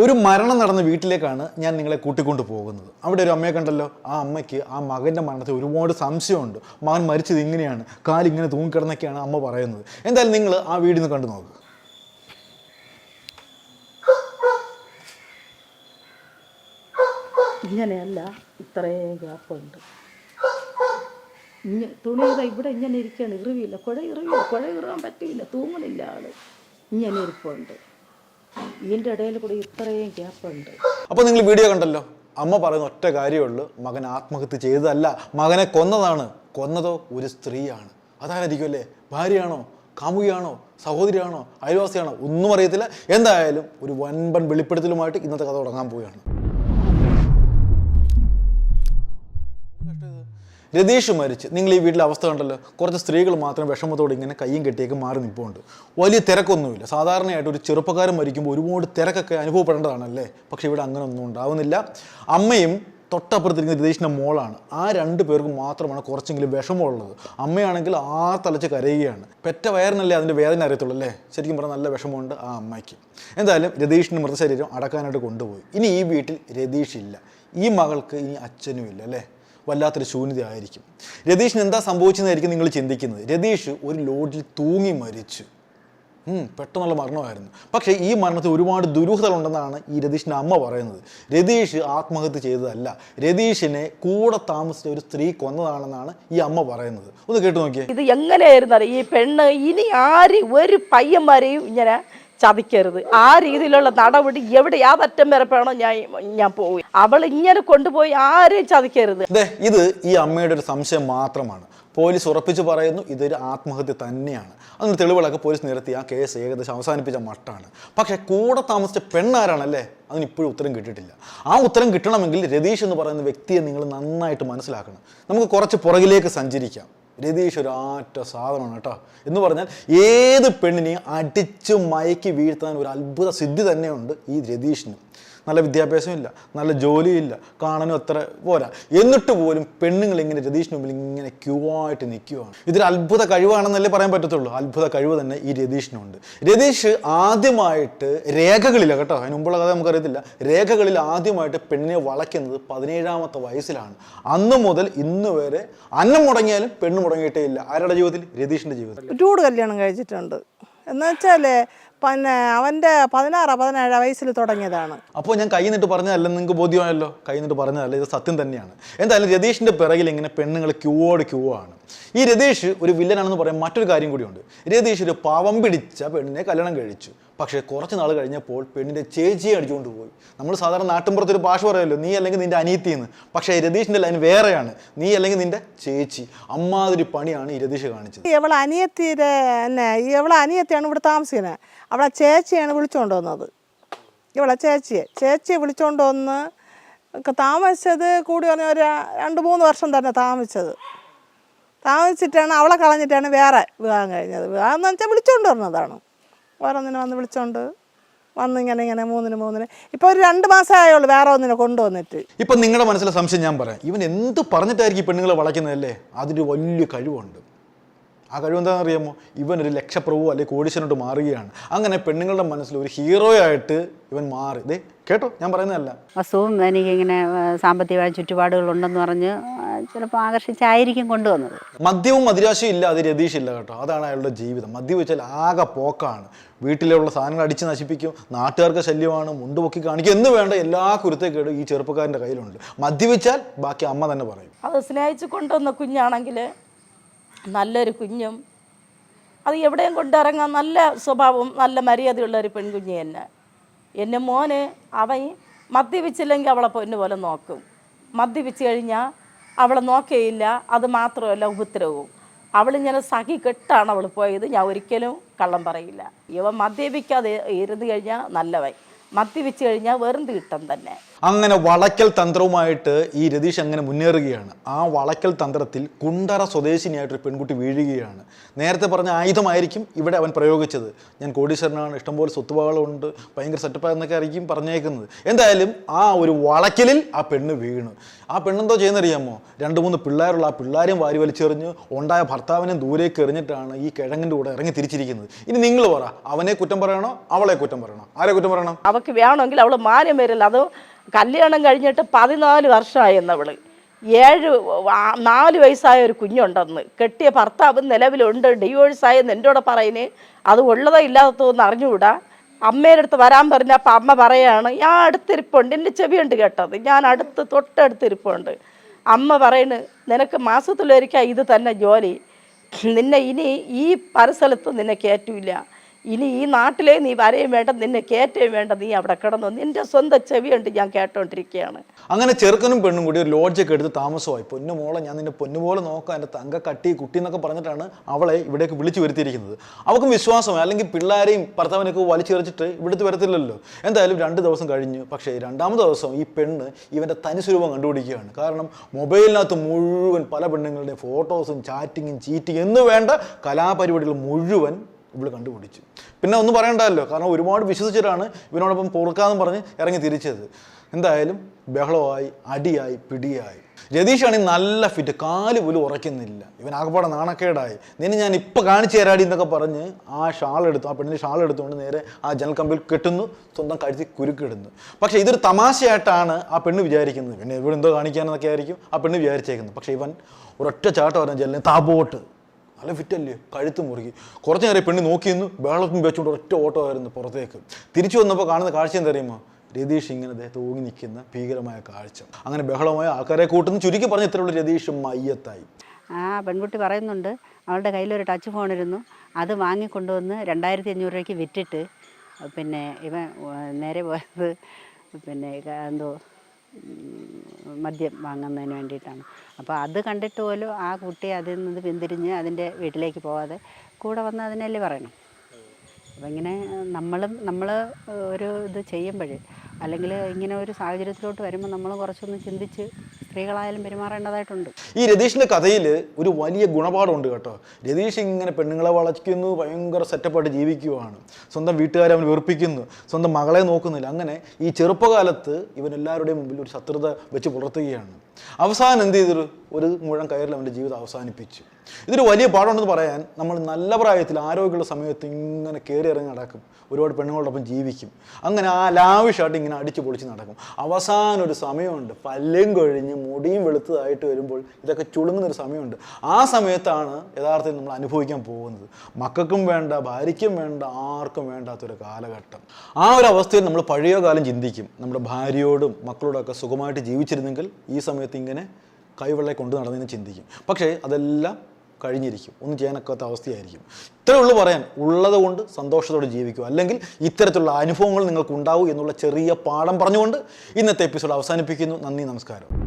ഒരു മരണം നടന്ന വീട്ടിലേക്കാണ് ഞാൻ നിങ്ങളെ കൂട്ടിക്കൊണ്ടു പോകുന്നത്. അവിടെ ഒരു അമ്മയെ കണ്ടല്ലോ. ആ അമ്മയ്ക്ക് ആ മകന്റെ മരണത്തിൽ ഒരുപാട് സംശയമുണ്ട്. മകൻ മരിച്ചത് ഇങ്ങനെയാണ്. കാലിങ്ങനെ തൂങ്ങിക്കിടന്നൊക്കെയാണ് അമ്മ പറയുന്നത്. എന്തായാലും നിങ്ങൾ ആ വീടിന്ന് കണ്ടു നോക്ക്. ഇങ്ങനെയല്ല ഇത്രയും ഗ്യാപ്പുണ്ട്. തുണി ഇതാ ഇവിടെ ഇങ്ങനെ ഇരിക്കുകയാണ്. ഇറിവില്ല കുഴ ഇറിവില്ല കുഴ ഇറാൻ പറ്റില്ല തൂങ്ങണില്ല ആൾ. ഇങ്ങനെ ഇരിപ്പുണ്ട്. ഇതിന്റെ ഇടയിൽ കൂടി ഇത്രയും ഗ്യാപ്പുണ്ട് അപ്പോൾ നിങ്ങൾ വീഡിയോ കണ്ടല്ലോ? അമ്മ പറയുന്ന ഒറ്റ കാര്യമുള്ളൂ മകൻ ആത്മഹത്യ ചെയ്തതല്ല. മകനെ കൊന്നതാണ്. കൊന്നതോ ഒരു സ്ത്രീയാണ്. അതാരായിരിക്കും അല്ലേ? ഭാര്യയാണോ? കാമുകിയാണോ? സഹോദരിയാണോ? അയൽവാസിയാണോ? ഒന്നും അറിയത്തില്ല. എന്തായാലും ഒരു വൻപൻ വെളിപ്പെടുത്തലുമായിട്ട് ഇന്നത്തെ കഥ തുടങ്ങാൻ പോവുകയാണ്. രതീഷ് മരിച്ച്. നിങ്ങൾ ഈ വീട്ടിലെ അവസ്ഥ കണ്ടല്ലോ. കുറച്ച് സ്ത്രീകൾ മാത്രം വിഷമത്തോടെ ഇങ്ങനെ കയ്യും കെട്ടിയൊക്കെ മാറി നിൽപ്പുണ്ട്. വലിയ തിരക്കൊന്നുമില്ല. സാധാരണയായിട്ട് ഒരു ചെറുപ്പക്കാരൻ മരിക്കുമ്പോൾ ഒരുപാട് തിരക്കൊക്കെ അനുഭവപ്പെടേണ്ടതാണല്ലേ? പക്ഷേ ഇവിടെ അങ്ങനെ ഒന്നും ഉണ്ടാവുന്നില്ല. അമ്മയും തൊട്ടപ്പുറത്തിരിക്കുന്ന രതീഷിന്റെ മോളാണ്. ആ രണ്ട് പേർക്ക് മാത്രമാണ് കുറച്ചെങ്കിലും വിഷമമുള്ളത്. അമ്മയാണെങ്കിൽ ആ തലച്ച് കരയുകയാണ്. പെറ്റ വയറിനല്ലേ അതിന്റെ വേദന അറിയത്തുള്ളൂ അല്ലേ? ശരിക്കും പറഞ്ഞാൽ നല്ല വിഷമമുണ്ട് ആ അമ്മയ്ക്ക്. എന്തായാലും രതീഷിന്റെ മൃതശരീരം അടക്കാനായിട്ട് കൊണ്ടുപോയി. ഇനി ഈ വീട്ടിൽ രതീഷ് ഇല്ല. ഈ മകൾക്ക് ഇനി അച്ഛനും ഇല്ല അല്ലേ? വല്ലാത്തൊരു ശൂന്യതയായിരിക്കും. രതീഷിന് എന്താ സംഭവിച്ചെന്നായിരിക്കും നിങ്ങൾ ചിന്തിക്കുന്നത്. രതീഷ് ഒരു ലോഡിൽ തൂങ്ങി മരിച്ചു. പെട്ടെന്നുള്ള മരണമായിരുന്നു. പക്ഷേ ഈ മരണത്തിൽ ഒരുപാട് ദുരൂഹതകളുണ്ടെന്നാണ് ഈ രതീഷിന്റെ അമ്മ പറയുന്നത്. രതീഷ് ആത്മഹത്യ ചെയ്തതല്ല. രതീഷിനെ കൂടെ താമസിച്ച ഒരു സ്ത്രീ കൊന്നതാണെന്നാണ് ഈ അമ്മ പറയുന്നത്. ഒന്ന് കേട്ടു നോക്കിയേ. ഇത് എങ്ങനെയായിരുന്നു? ഈ പെണ്ണ് ഇനി ആര് ഒരു പയ്യന്മാരെയും ഇങ്ങനെ ചതിക്കരുത്. ആ രീതിയിലുള്ള നടപടി എവിടെ അറ്റം വരെ വേണോ ഞാൻ ഞാൻ പോയി അവൾ ഇങ്ങനെ കൊണ്ടുപോയി ആരെയും ചതിക്കരുത്. ഇത് ഈ അമ്മയുടെ ഒരു സംശയം മാത്രമാണ്. പോലീസ് ഉറപ്പിച്ചു പറയുന്നു ഇതൊരു ആത്മഹത്യ തന്നെയാണ്. അതിന് തെളിവുകളൊക്കെ പോലീസ് നിരത്തി ആ കേസ് ഏകദേശം അവസാനിപ്പിച്ച മട്ടാണ്. പക്ഷെ കൂടെ താമസിച്ച പെണ്ണാരാണല്ലേ? അതിന് ഇപ്പോഴും ഉത്തരം കിട്ടിയിട്ടില്ല. ആ ഉത്തരം കിട്ടണമെങ്കിൽ രതീഷ് എന്ന് പറയുന്ന വ്യക്തിയെ നിങ്ങൾ നന്നായിട്ട് മനസ്സിലാക്കണം. നമുക്ക് കുറച്ച് പുറകിലേക്ക് സഞ്ചരിക്കാം. രതീഷ് ഒരു ആറ്റ സാധനമാണ് കേട്ടോ. എന്ന് പറഞ്ഞാൽ ഏത് പെണ്ണിനെയും അടിച്ച് മയക്കി വീഴ്ത്താൻ ഒരു അത്ഭുത സിദ്ധി തന്നെയുണ്ട് ഈ രതീഷിന്. നല്ല വിദ്യാഭ്യാസമില്ല നല്ല ജോലിയില്ല കാണാനും അത്ര പോരാ. എന്നിട്ട് പോലും പെണ്ണുങ്ങൾ ഇങ്ങനെ രതീഷിന് മുമ്പിൽ ഇങ്ങനെ ക്യൂ ആയിട്ട് നിൽക്കുകയാണ് ഇതൊരു അത്ഭുത കഴിവാണെന്നല്ലേ പറയാൻ പറ്റത്തുള്ളൂ. അത്ഭുത കഴിവ് തന്നെ ഈ രതീഷിനുണ്ട്. രതീഷ് ആദ്യമായിട്ട് രേഖകളില്ല കേട്ടോ അതിന് മുമ്പുള്ള കഥ നമുക്കറിയത്തില്ല. രേഖകളിൽ ആദ്യമായിട്ട് പെണ്ണിനെ വളയ്ക്കുന്നത് പതിനേഴാമത്തെ വയസ്സിലാണ്. അന്ന് മുതൽ ഇന്ന് വരെ അന്നം മുടങ്ങിയാലും പെണ്ണ് മുടങ്ങിയിട്ടേ ഇല്ല. ആരുടെ ജീവിതത്തിൽ? രതീഷിന്റെ ജീവിതത്തിൽ. ഒരുപാട് കല്യാണം കഴിച്ചിട്ടുണ്ട്. എന്ന് വെച്ചാൽ പിന്നെ അവന്റെ പതിനാറ് പതിനേഴ് വയസ്സിൽ തുടങ്ങിയതാണ്. അപ്പോൾ ഞാൻ കൈ നിട്ട് പറഞ്ഞതല്ല? നിങ്ങൾക്ക് ബോധ്യമായല്ലോ? കൈ നിട്ട് പറഞ്ഞതല്ല? ഇത് സത്യം തന്നെയാണ്. എന്തായാലും രതീഷിന്റെ പിറകിൽ ഇങ്ങനെ പെണ്ണുങ്ങൾ ക്യൂവോട് ക്യൂ ആണ് ഈ രതീഷ് ഒരു വില്ലനാണെന്ന് പറയാൻ മറ്റൊരു കാര്യം കൂടിയുണ്ട്. രതീഷ് ഒരു പാവം പിടിച്ച പെണ്ണിനെ കല്യാണം കഴിച്ചു. പക്ഷേ കുറച്ച് നാൾ കഴിഞ്ഞപ്പോൾ പെണ്ണിന്റെ ചേച്ചിയെ അടിച്ചുകൊണ്ട് പോയി. നമ്മൾ സാധാരണ നാട്ടിൻപുറത്തൊരു ഭാഷ പറയുമല്ലോ നീ അല്ലെങ്കിൽ നിന്റെ അനീത്തിന്ന് പക്ഷേ രതീഷിന്റെ ലൈൻ വേറെയാണ്. നീ അല്ലെങ്കിൽ നിന്റെ ചേച്ചി. അമ്മാതിരി പണിയാണ് ഈ രതീഷ് കാണിച്ചത്. ഇവളെ അനിയത്തിയുടെ തന്നെ ഇവളെ അനിയത്തിയാണ് ഇവിടെ താമസിക്കുന്നത്. അവളെ ചേച്ചിയാണ് വിളിച്ചുകൊണ്ട് വന്നത്. ഇവളെ ചേച്ചിയെ ചേച്ചിയെ വിളിച്ചുകൊണ്ട് വന്ന് താമസിച്ചത് കൂടി പറഞ്ഞ ഒരു രണ്ട് മൂന്ന് വർഷം തന്നെ താമസിച്ചത്. താമസിച്ചിട്ടാണ് അവളെ കളഞ്ഞിട്ടാണ് വേറെ വിവാഹം കഴിഞ്ഞത്. വിവാഹം എന്ന് വെച്ചാൽ വിളിച്ചുകൊണ്ട് വന്നതാണ്. ഓരോന്നിനെ വന്ന് വിളിച്ചോണ്ട് വന്ന് ഇങ്ങനെ ഇങ്ങനെ മൂന്നിന് മൂന്നിന്. ഇപ്പോൾ ഒരു രണ്ട് മാസമായുള്ളൂ വേറെ ഒന്നിനെ കൊണ്ടുവന്നിട്ട്. ഇപ്പം നിങ്ങളുടെ മനസ്സിലെ സംശയം ഞാൻ പറയാം. ഇവൻ എന്ത് പറഞ്ഞിട്ടായിരിക്കും ഈ പെണ്ണുങ്ങളെ വളയ്ക്കുന്നതല്ലേ? അതിന് വലിയ കഴിവുണ്ട്. ആ കഴിവ് എന്താണെന്ന് അറിയാമോ? ഇവൻ ഒരു ലക്ഷപ്രഭു അല്ലെങ്കിൽ കോടീശ്വരനോട്ട് മാറുകയാണ്. അങ്ങനെ പെണ്ണുങ്ങളുടെ മനസ്സിൽ ഒരു ഹീറോ ആയിട്ട് ഇവൻ മാറി. ദേ കേട്ടോ? ഞാൻ പറയുന്നതല്ല. വസ്തുവും എനിക്കിങ്ങനെ സാമ്പത്തികമായ ചുറ്റുപാടുകളുണ്ടെന്ന് പറഞ്ഞ് ചിലപ്പോൾ ആകർഷിച്ചായിരിക്കും കൊണ്ടുവന്നത്. മദ്യവും മദിരാശയും ഇല്ല അത് രതീഷ് ഇല്ല കേട്ടോ. അതാണ് അയാളുടെ ജീവിതം. മദ്യം വെച്ചാൽ ആകെ പോക്കാണ്. വീട്ടിലുള്ള സാധനങ്ങൾ അടിച്ച് നശിപ്പിക്കും നാട്ടുകാർക്ക് ശല്യമാണ് മുണ്ടുപൊക്കി കാണിക്കും എന്ന് വേണ്ട എല്ലാ കുരുത്തേക്കേടും ഈ ചെറുപ്പക്കാരന്റെ കയ്യിലുണ്ട്. മദ്യപിച്ചാൽ ബാക്കി അമ്മ തന്നെ പറയും. അത് സ്നേഹിച്ച് കൊണ്ടുവന്ന കുഞ്ഞാണെങ്കിൽ നല്ലൊരു കുഞ്ഞും അത് എവിടെയും കൊണ്ടിറങ്ങാൻ നല്ല സ്വഭാവം നല്ല മര്യാദയുള്ള ഒരു പെൺകുഞ്ഞ് തന്നെ. എന്റെ മോന് അവൻ മദ്യപിച്ചില്ലെങ്കിൽ അവളെ പൊന്നു പോലെ നോക്കും. മദ്യപിച്ച് കഴിഞ്ഞാൽ അവളെ നോക്കിയില്ല അത് മാത്രമല്ല ഉപദ്രവവും. അവളിങ്ങനെ സഖി കെട്ടാണ് അവൾ പോയത്. ഞാൻ ഒരിക്കലും കള്ളം പറയില്ല. ഇവ മദ്യപിക്കാതെ ഇരുന്ന് കഴിഞ്ഞാൽ നല്ലവായി മദ്യപിച്ച് കഴിഞ്ഞാൽ വെറും തീട്ടം തന്നെ. അങ്ങനെ വളയ്ക്കൽ തന്ത്രവുമായിട്ട് ഈ രതീഷ് അങ്ങനെ മുന്നേറുകയാണ്. ആ വളയ്ക്കൽ തന്ത്രത്തിൽ കുണ്ടറ സ്വദേശിനിയായിട്ടൊരു പെൺകുട്ടി വീഴുകയാണ്. നേരത്തെ പറഞ്ഞ ആയുധമായിരിക്കും ഇവിടെ അവൻ പ്രയോഗിച്ചത്. ഞാൻ കോടീശ്വരനാണ് ഇഷ്ടംപോലെ സ്വത്തുവകളുണ്ട് ഭയങ്കര സെറ്റപ്പായെന്നൊക്കെ ആയിരിക്കും പറഞ്ഞേക്കുന്നത്. എന്തായാലും ആ ഒരു വളയ്ക്കലിൽ ആ പെണ്ണ് വീണു. ആ പെണ്ണെന്തോ ചെയ്യുന്നറിയാമോ? രണ്ട് മൂന്ന് പിള്ളേരുള്ള ആ പിള്ളേരെയും വാരി വലിച്ചെറിഞ്ഞ് ഉണ്ടായ ഭർത്താവിനെ ദൂരേക്ക് എറിഞ്ഞിട്ടാണ് ഈ കിഴങ്ങിന്റെ കൂടെ ഇറങ്ങി തിരിച്ചിരിക്കുന്നത്. ഇനി നിങ്ങൾ പറ അവനെ കുറ്റം പറയണോ അവളെ കുറ്റം പറയണോ? ആരെ കുറ്റം പറയണം? അവൾക്ക് വേണമെങ്കിൽ അവൾ മാനം വരില്ല അത് കല്യാണം കഴിഞ്ഞിട്ട് പതിനാല് വർഷമായെന്നവൾ. ഏഴ് ആ- നാല് വയസ്സായ ഒരു കുഞ്ഞുണ്ടെന്ന്. കെട്ടിയ ഭർത്താവ് നിലവിലുണ്ട് ഡിവോഴ്സ് ആയെന്ന് എന്റെ കൂടെ പറയുന്നേ? അത് ഉള്ളതോ ഇല്ലാത്തതോ എന്ന് അറിഞ്ഞുകൂടാ. അമ്മയുടെ അടുത്ത് വരാൻ പറഞ്ഞ അപ്പം അമ്മ പറയാണ് ഞാൻ അടുത്തിരിപ്പുണ്ട് എന്റെ ചെവിയുണ്ട് കേട്ടത്. ഞാൻ അടുത്ത് തൊട്ടടുത്തിരിപ്പുണ്ട്. അമ്മ പറയുന്നു നിനക്ക് മാസത്തിലൊരിക്കൽ ഇത് തന്നെ ജോലി. നിന്നെ ഇനി ഈ പരിസരത്ത് നിന്നെ കയറ്റൂല. ഇനി ഈ നാട്ടിലേ നീ വരെയും വേണ്ട നിന്നെ കയറ്റേം വേണ്ട നീ അവിടെ കിടന്നു. നിന്റെ സ്വന്തം ചെവിയുണ്ട് ഞാൻ കേട്ടോണ്ടിരിക്കുകയാണ് അങ്ങനെ ചെറുക്കനും പെണ്ണും കൂടി ഒരു ലോഡ്ജൊക്കെ എടുത്ത് താമസമായി. പൊന്നു മോളെ ഞാൻ നിന്റെ പൊന്നുപോലെ നോക്കാം. എന്റെ തങ്ക കട്ടി കുട്ടി എന്നൊക്കെ പറഞ്ഞിട്ടാണ് അവളെ ഇവിടേക്ക് വിളിച്ചു വരുത്തിയിരിക്കുന്നത്. അവൾക്കും വിശ്വാസമായി. അല്ലെങ്കിൽ പിള്ളേരെയും ഭർത്താവിനൊക്കെ വലിച്ചെറിച്ചിട്ട് ഇവിടുത്തെ വരത്തില്ലല്ലോ. എന്തായാലും രണ്ട് ദിവസം കഴിഞ്ഞു. പക്ഷേ രണ്ടാമത്തെ ദിവസം ഈ പെണ്ണ് ഇവന്റെ തനി സ്വരൂപം കണ്ടുപിടിക്കുകയാണ്. കാരണം മൊബൈലിനകത്ത് മുഴുവൻ പല പെണ്ണുങ്ങളുടെയും ഫോട്ടോസും ചാറ്റിങ്ങും ചീറ്റിങ് എന്ന് വേണ്ട കലാപരിപാടികൾ മുഴുവൻ ഇവൾ കണ്ടുപിടിച്ചു. പിന്നെ ഒന്നും പറയണ്ടല്ലോ കാരണം ഒരുപാട് വിശ്വസിച്ചിട്ടാണ് ഇവനോടൊപ്പം പൊറുക്കാന്ന് പറഞ്ഞ് ഇറങ്ങി തിരിച്ചത്. എന്തായാലും ബഹളമായി അടിയായി പിടിയായി. രതീഷാണെങ്കിൽ നല്ല ഫിറ്റ് കാൽ പോലും ഉറയ്ക്കുന്നില്ല. ഇവൻ ആകപ്പാടെ നാണക്കേടായി. നിന്നെ ഞാൻ ഇപ്പം കാണിച്ചു തരാടി എന്നൊക്കെ പറഞ്ഞ് ആ ഷാൾ എടുത്തു ആ പെണ്ണിന്റെ ഷാൾ എടുത്തുകൊണ്ട് നേരെ ആ ജനൽ കമ്പിൽ കെട്ടുന്നു സ്വന്തം കഴുത്തി കുരുക്കിടുന്നു. പക്ഷേ ഇതൊരു തമാശയായിട്ടാണ് ആ പെണ്ണ് വിചാരിക്കുന്നത്. പിന്നെ ഇവിടെ എന്തോ കാണിക്കാനെന്നൊക്കെ ആയിരിക്കും ആ പെണ്ണ് വിചാരിച്ചേക്കുന്നത്. പക്ഷേ ഇവൻ ഒരൊറ്റ ചാട്ടം പറഞ്ഞ ജനലിന് താപോട്ട്. നല്ല ഫിറ്റല്ലേ? കഴുത്ത് മുറുകി. കുറച്ച് നേരം പെണ്ണി നോക്കി നിന്ന് ബഹളത്തും വെച്ചുകൊണ്ട് ഒറ്റ ഓട്ടോ ആയിരുന്നു പുറത്തേക്ക്. തിരിച്ചു വന്നപ്പോൾ കാണുന്ന കാഴ്ച എന്തറിയുമോ രതീഷ് ഇങ്ങനെ അദ്ദേഹത്തെ തൂങ്ങി നിൽക്കുന്ന ഭീകരമായ കാഴ്ച. അങ്ങനെ ബഹളമായ ആൾക്കാരെ കൂട്ടുന്ന. ചുരുക്കി പറഞ്ഞ ഇത്രയുള്ള രതീഷ് മയ്യത്തായി. ആ പെൺകുട്ടി പറയുന്നുണ്ട്. അവളുടെ കയ്യിലൊരു ടച്ച് ഫോൺ ഇരുന്നു. അത് വാങ്ങിക്കൊണ്ടുവന്ന് രണ്ടായിരത്തി അഞ്ഞൂറ് രൂപയ്ക്ക് വിറ്റിട്ട് പിന്നെ ഇവ നേരെ പോയത് പിന്നെ എന്തോ മദ്യം വാങ്ങുന്നതിന് വേണ്ടിയിട്ടാണ്. അപ്പോൾ അത് കണ്ടിട്ട് പോലും ആ കുട്ടി അതിൽ നിന്ന് പിന്തിരിഞ്ഞ് അതിന്റെ വീട്ടിലേക്ക് പോകാതെ കൂടെ വന്ന് അതിനല്ലേ പറയണം. അപ്പം ഇങ്ങനെ നമ്മളും നമ്മൾ ഒരു ഇത് ചെയ്യുമ്പോൾ അല്ലെങ്കിൽ ഇങ്ങനെ ഒരു സാഹചര്യത്തിലോട്ട് വരുമ്പോൾ നമ്മൾ കുറച്ചൊന്ന് ചിന്തിച്ച് സ്ത്രീകളായാലും പെരുമാറേണ്ടതായിട്ടുണ്ട്. ഈ രതീഷിന്റെ കഥയിൽ ഒരു വലിയ ഗുണപാഠമുണ്ട് കേട്ടോ. രതീഷ് ഇങ്ങനെ പെണ്ണുങ്ങളെ വളയ്ക്കുന്നു ഭയങ്കര സെറ്റപ്പായിട്ട് ജീവിക്കുവാണ്. സ്വന്തം വീട്ടുകാരെ അവൻ വെറുപ്പിക്കുന്നു സ്വന്തം മകളെ നോക്കുന്നില്ല. അങ്ങനെ ഈ ചെറുപ്പകാലത്ത് ഇവൻ എല്ലാവരുടെയും മുമ്പിൽ ഒരു ശത്രുത വെച്ച് പുലർത്തുകയാണ്. അവസാനം എന്ത് ചെയ്തൊരു ഒരു മുഴം കയറിൽ അവന്റെ ജീവിതം അവസാനിപ്പിച്ചു. ഇതൊരു വലിയ പാഠമുണ്ടെന്ന് പറയാൻ നമ്മൾ നല്ല പ്രായത്തിൽ ആരോഗ്യമുള്ള സമയത്ത് ഇങ്ങനെ കയറി ഇറങ്ങി നടക്കും. ഒരുപാട് പെണ്ണുങ്ങളോടൊപ്പം ജീവിക്കും. അങ്ങനെ ആ ലാവിഷായിട്ട് ഇങ്ങനെ അടിച്ചു പൊളിച്ച് നടക്കും. അവസാന ഒരു സമയമുണ്ട്. പല്ലും കൊഴിഞ്ഞ് മുടിയും വെളുത്തതായിട്ട് വരുമ്പോൾ ഇതൊക്കെ ചുളുങ്ങുന്നൊരു സമയമുണ്ട്. ആ സമയത്താണ് യഥാർത്ഥത്തിൽ നമ്മൾ അനുഭവിക്കാൻ പോകുന്നത്. മക്കൾക്കും വേണ്ട ഭാര്യയ്ക്കും വേണ്ട ആർക്കും വേണ്ടാത്തൊരു കാലഘട്ടം. ആ ഒരു അവസ്ഥയിൽ നമ്മൾ പഴയ കാലം ചിന്തിക്കും. നമ്മുടെ ഭാര്യയോടും മക്കളോടൊക്കെ സുഖമായിട്ട് ജീവിച്ചിരുന്നെങ്കിൽ ഈ ഇങ്ങനെ കൈവെള്ളെ കൊണ്ട് നടന്നതിനെ ചിന്തിക്കും. പക്ഷേ അതെല്ലാം കഴിഞ്ഞിരിക്കും. ഒന്നും ചെയ്യാനൊക്കാത്ത അവസ്ഥയായിരിക്കും. ഇത്രയേ ഉള്ളൂ പറയാൻ. ഉള്ളത് കൊണ്ട് സന്തോഷത്തോടെ ജീവിക്കുക. അല്ലെങ്കിൽ ഇത്തരത്തിലുള്ള അനുഭവങ്ങൾ നിങ്ങൾക്ക് ഉണ്ടാവും എന്നുള്ള ചെറിയ പാഠം പറഞ്ഞുകൊണ്ട് ഇന്നത്തെ എപ്പിസോഡ് അവസാനിപ്പിക്കുന്നു. നന്ദി നമസ്കാരം.